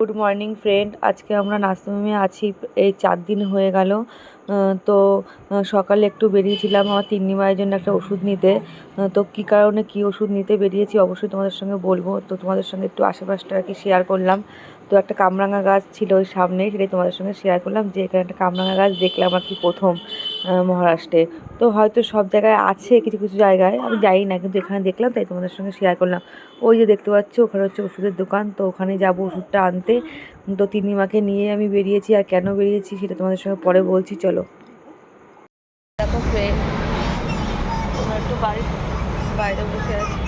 Good morning friend আজকে আমরা নার্সিংহোমে আছি, এই চার দিন হয়ে গেল। তো সকালে একটু বেরিয়েছিলাম, আমার তিন্নি মায়ের জন্য একটা ওষুধ নিতে। তো কী কারণে কী ওষুধ নিতে বেরিয়েছি অবশ্যই তোমাদের সঙ্গে বলব। তো তোমাদের সঙ্গে একটু আশেপাশটা আর কি শেয়ার করলাম। তো একটা কামরাঙা গাছ ছিল ওই সামনে সেটাই তোমাদের সঙ্গে শেয়ার করলাম যে এখানে একটা কামরাঙা গাছ দেখলাম আর কি প্রথম। মহারাষ্ট্রে। তো হয়তো সব জায়গায় আছে কিছু কিছু জায়গায়। আমি যাই না, কিন্তু এখানে দেখলাম, তাই তোমাদের সঙ্গে শেয়ার করলাম। ওই যে দেখতে পাচ্ছ, ওখানে হচ্ছে ওষুধের দোকান। তো ওখানে যাব ওষুধটা আনতে। তো তিন্নিমাকে নিয়ে আমি বেরিয়েছি, আর কেন বেরিয়েছি সেটা তোমাদের সঙ্গে পরে বলছি, চলো। দেখো ফ্রেন্ড বসে আছি।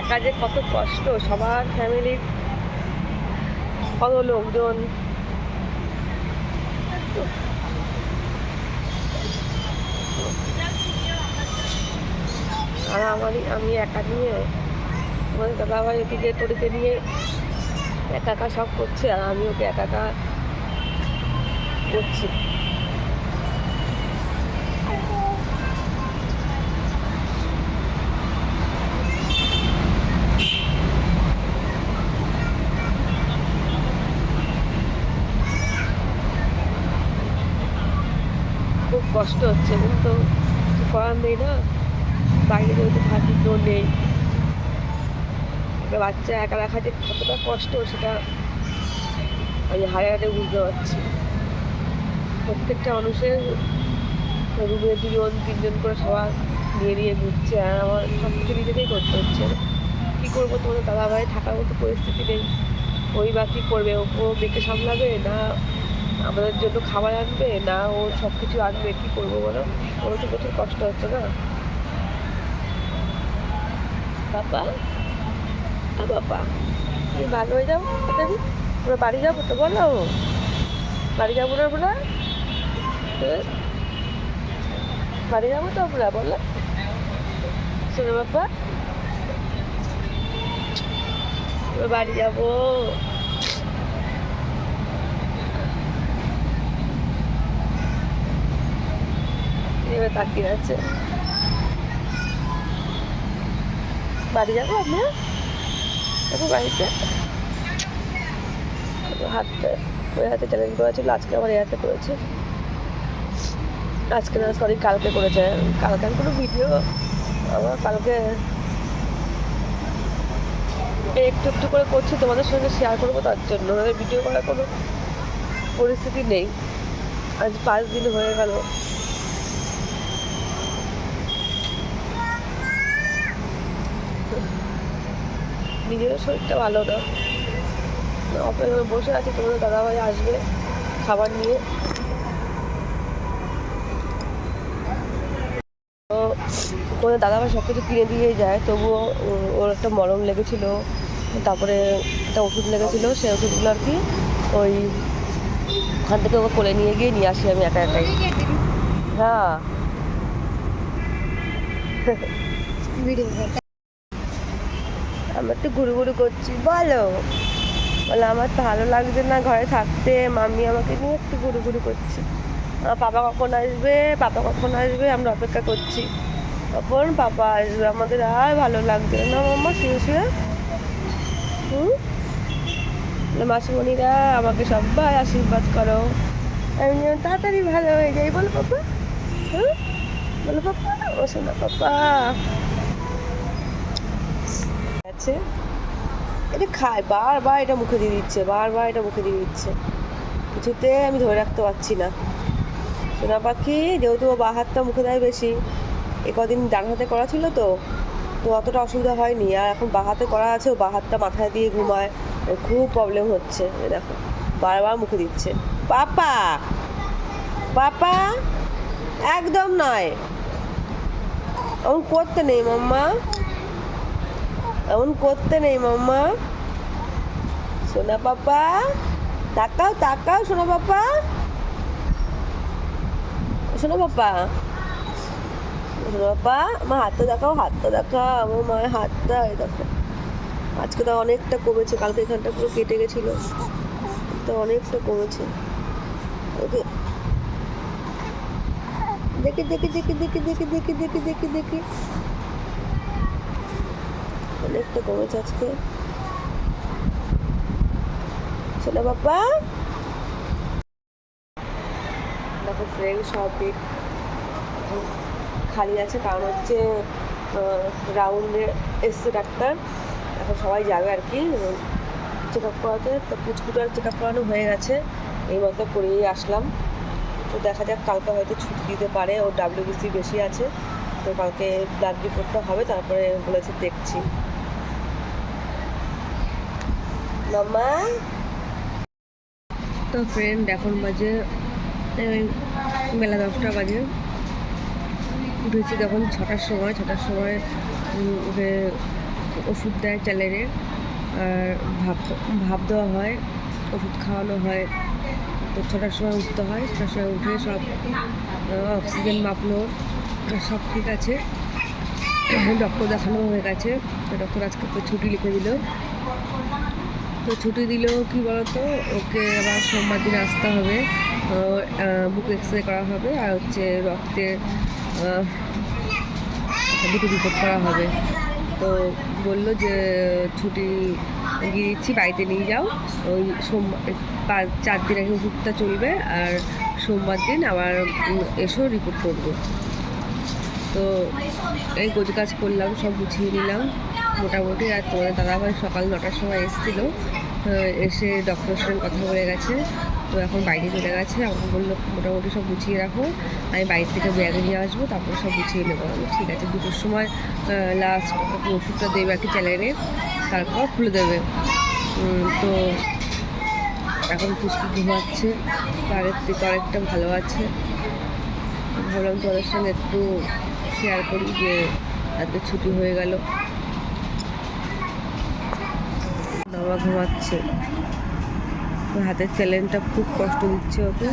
একা যে কত কষ্ট, সবার ফ্যামিলির কত লোকজন। আর আমারই, আমি একা নিয়ে আমাদের দাদাভাই এদিকে তোরিকে নিয়ে একা একা সব করছে আর আমি ওকে একা একা করছি। খুব কষ্ট হচ্ছে, কিন্তু করার নেই না। বাইরে যেহেতু থাকি কেউ নেই। বাচ্চা একা রাখা যে কতটা কষ্ট, সেটা আমি হারে হারে বুঝতে পারছি। প্রত্যেকটা মানুষের রুমে দুজন, তিনজন করে সবার নিয়ে নিয়ে ঘুরছে, আর আমার সব কিছু নিজেকেই করতে হচ্ছে। কী করব তোমাদের দাদাভাই থাকার মতো পরিস্থিতি নেই। ওই বা কী করবে? ও দেখে সামলাবে না আমাদের জন্য খাবার আনবে? না ও সব কিছু আনবে? কী করব বলো? ওর তো প্রচুর কষ্ট হচ্ছে না? বাবা। বাবা। তুমি ভালো হয়ে যাব তাড়াতাড়ি আমরা বাড়ি যাব তো, বলো। বাড়ি যাব না আমরা হ্যাঁ? বাড়ি যাব তো আমরা, বলো। শোনো বাবা। বাড়ি যাব। তাকিয়ে আছে। বাড়ি যাব আমরা? দেখো বাড়িতে। হাতটা ওই হাতে চ্যালেঞ্জ করা ছিল আজকে আমার এই হাতে করেছে। আজকে না সরি কালকে করেছে। কালকে আমি কোনো ভিডিও আমার কালকে একটু একটু করে করছি, তোমাদের সঙ্গে শেয়ার করব, তার জন্য। ভিডিও করার কোনো পরিস্থিতি নেই। আজ পাঁচ দিন হয়ে গেল। নিজেরও শরীরটা ভালো না। অপেক্ষা বসে আছি, তোমাদের দাদাভাই আসবে খাবার নিয়ে। তো তোমাদের দাদাভাই সব কিছু কিনে দিয়ে যায়, তবুও ওর একটা মলম লেগেছিল, তারপরে একটা ওষুধ লেগেছিল সেই ওষুধগুলো আর কি ওই ওখান থেকে ওকে কোলে নিয়ে গিয়ে নিয়ে আসি আমি একা একাই। হ্যাঁ। আমরা একটু ঘুরু ঘুরু করছি, বলো। বলে, আমার তো ভালো লাগছে না ঘরে থাকতে, মাম্মি আমাকে নিয়ে একটু ঘুরু ঘুরু করছে। আমার পাপা কখন আসবে? পাপা কখন আসবে? আমরা অপেক্ষা করছি। তখন পাপা আসবে। আমাদের আর ভালো লাগছে না। মাম্মা, শুয়ে শুয়ে। হুম? মাসিমণিরা, আমাকে সবাই আশীর্বাদ করো। আমি যেন তাড়াতাড়ি ভালো হয়ে যাই। বলো, পাপা? হুম? বলো, পাপা, ও শোনা, পাপা। আছে এটা খায়, বারবার এটা মুখে দিয়ে দিচ্ছে, বারবার এটা মুখে দিয়ে দিচ্ছে। কিছুতে আমি ধরে রাখতে পারছি না। সোনা পাখি যেহেতু ও বা হাতটা মুখে দেয় বেশি, এ কদিন ডান হাতে করা ছিল তো তো অতটা অসুবিধা হয়নি। আর এখন বা হাতে করা আছে, ও বা হাতটা মাথায় দিয়ে ঘুমায় খুব প্রবলেম হচ্ছে দেখো, বারবার মুখে দিচ্ছে। পাপা! পাপা! একদম নয়। এমন করতে নেই, মাম্মা। এমন করতে নেই, মাম্মা। সোনা পাপা, তাকাও তাকাও, সোনা পাপা। সোনা পাপা। সোনা পাপা আমার হাতটা দেখাও, হাতটা দেখা আমার মায়ের হাতটা, এই দেখো। আজকে তো অনেকটা কমেছে, কালকে এখানটা পুরো কেটে গেছিল। তো অনেকটা কমেছে। ওকে। দেখি দেখি দেখি দেখি দেখি দেখি দেখি দেখি দেখি। অনেকটা কমেছে আজকে। শোনো বাবা। দেখো ফ্রেন্ড সব খালি আছে, কারণ হচ্ছে রাউন্ডে এসছে ডাক্তার। এখন সবাই যাবে আর কি চেক আপ করাতে। তো পুচকুটার চেক আপ করানো হয়ে গেছে, এই মতো করেই আসলাম। তো দেখা যাক, কালকে হয়তো ছুটি দিতে পারে, ওর ডাব্লিউবিসি বেশি আছে। তো কালকে ব্লাড রিপোর্টটা হবে, তারপরে বলেছে দেখছি। মামা। তো ফ্রেন্ড এখন বাজে বেলা দশটা বাজে। উঠেছি তখন ছটার সময় ছটার সময় উঠে ওষুধ দেয় চ্যালেনে আর ভাপ ভাব দেওয়া হয়, ওষুধ খাওয়ানো হয়। তো ছটার সময় উঠতে হয়, ছটার সময় উঠে সব অক্সিজেন মাপলো সব ঠিক আছে। ডক্টর দেখানো হয়ে গেছে। ডক্টর আজকে ছুটি লিখে দিল। তো ছুটি দিলেও কি বলতো ওকে আবার সোমবার দিন আসতে হবে। বুক এক্স রে করা হবে আর হচ্ছে রক্তের আহ, দুটো রিপোর্ট করা হবে। তো বলল যে ছুটি দিচ্ছি বাড়িতে নিয়ে যাও। ওই সোমবার চার দিন আগে ওষুধটা চলবে আর সোমবার দিন আবার এসো রিপোর্ট করব। তো এই গোছ কাজ করলাম, সব গুছিয়ে নিলাম মোটামুটি। আর তোমাদের দাদাভাই সকাল নটার সময় এসেছিল এসে ডক্টরের সঙ্গে কথা বলে গেছে। তো এখন বাইরে চলে গেছে, আমাকে বলল মোটামুটি সব গুছিয়ে রাখো, আমি বাইরে থেকে ব্যাগ নিয়ে আসব, তারপর সব গুছিয়ে নেব। আমি ঠিক আছে, দুটোর সময় লাস্ট ওষুধটা দেবে আর কি চ্যালেনে তারপর খুলে দেবে। তো এখন পুষ্টি ঘুমাচ্ছে তারের থেকে অনেকটা ভালো আছে। ভাবলাম তোমাদের সঙ্গে একটু শেয়ার করি যে এত ছুটি হয়ে গেল বাবা ঘুমাচ্ছে ওর হাতের চ্যালেঞ্জটা খুব কষ্ট দিচ্ছে ওকে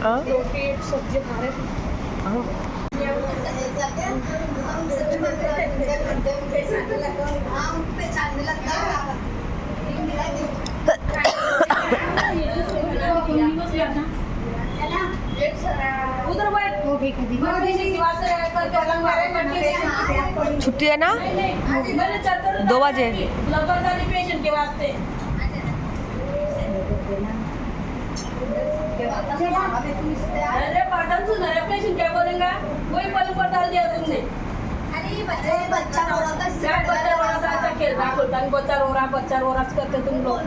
आ? आ? उधर बैठ वो ठीक है छुट्टी है ना? मैंने चादर दो बजे। अरे पागल तू नरे पेशेंट क्या बोलेगा कोई पल पड़ताल दिया तुमने. अरे बच्चे बच्चा रो रहा था बच्चा रो बच्चा रो करते तुम लोग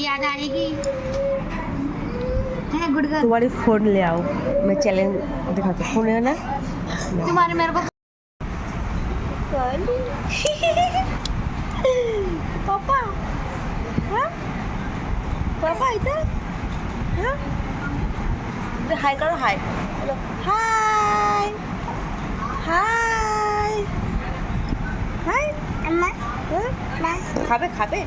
याद आएगी है गुड़गा तुम्हारी फोन ले आओ मैं चैलेंज दिखाती हूँ फोन है ना तुम्हारे मेरे को पापा हाँ पापा इधर हाँ हाय करो हाय बोलो हाय हाय हाय अम्मा हाँ? खाबे खाबे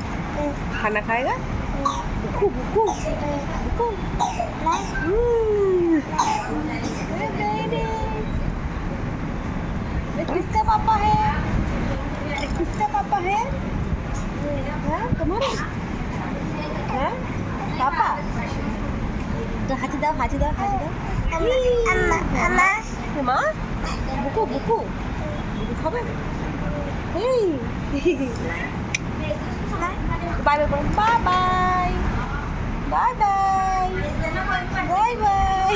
खाना खाएगा बुकू बुकू बुकू हम्म। ये किसका पापा है ये किसका पापा है हाँ तुम्हारा हाँ पापा तो हाथी दाओ हाथी दाओ हाथी दाओ अम्मा अम्मा মা বুকু বুকু বুকু খাবে এই বাই বাই করুন bye bye bye bye bye bye bye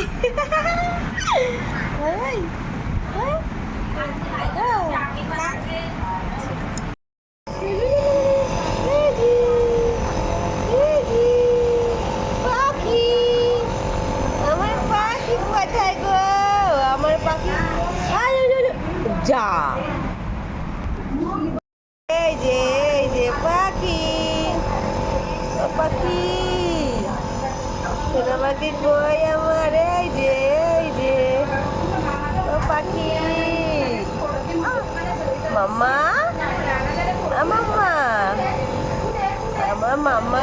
আমার পাখি যা পাখি। সোনা পাখি কই আমার? এই যে এই যে। ও পাখি। মামা আ মাম্মা? আমার মাম্মা